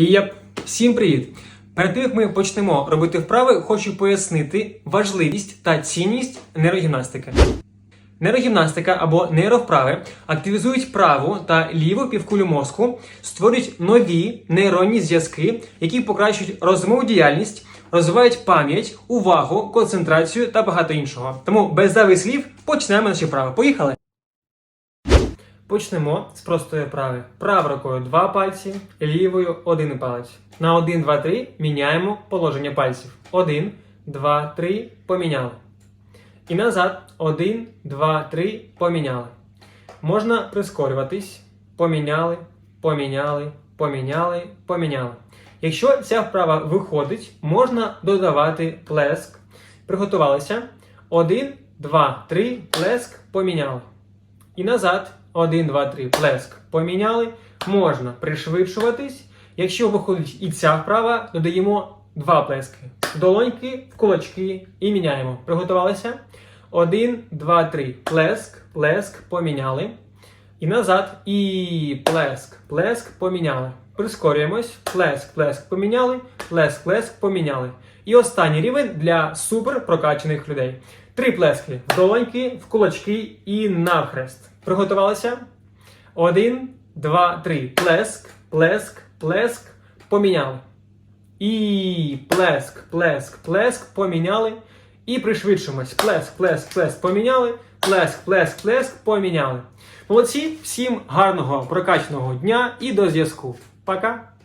Єп, всім привіт! Перед тим як ми почнемо робити вправи, хочу пояснити важливість та цінність нейрогімнастики. Нейрогімнастика або нейровправи активізують праву та ліву півкулю мозку, створюють нові нейронні зв'язки, які покращують розумову діяльність, розвивають пам'ять, увагу, концентрацію та багато іншого. Тому без зайвих слів почнемо наші вправи. Поїхали! Почнемо з простої вправи. Правою рукою два пальці, лівою один палець. На 1, 2, 3 міняємо положення пальців. 1, 2, 3, поміняли. І назад. 1, 2, 3, поміняли. Можна прискорюватись. Поміняли, поміняли, поміняли, поміняли. Якщо ця вправа виходить, можна додавати плеск. Приготувалися. 1, 2, 3, плеск, поміняли. І назад. 1, 2, 3, плеск. Поміняли. Можна пришвидшуватись. Якщо виходить і ця вправа, додаємо два плески. Долоньки, в кулачки і міняємо. Приготувалися. 1, 2, 3. Плеск, плеск, поміняли. І назад. І плеск, плеск, поміняли. Прискорюємось. Плеск, плеск, поміняли. Плеск, плеск, поміняли. І останній рівень для супер прокачаних людей. Три плески в долоньки, в кулачки і навхрест. Приготувалися? Один, два, три. Плеск, плеск, плеск, поміняли. І плеск, плеск, плеск, поміняли. І пришвидшимось. Плеск, плеск, плеск, поміняли. Плеск, плеск, плеск, поміняли. Молодці, всім гарного прокачаного дня і до зв'язку. Pra cá?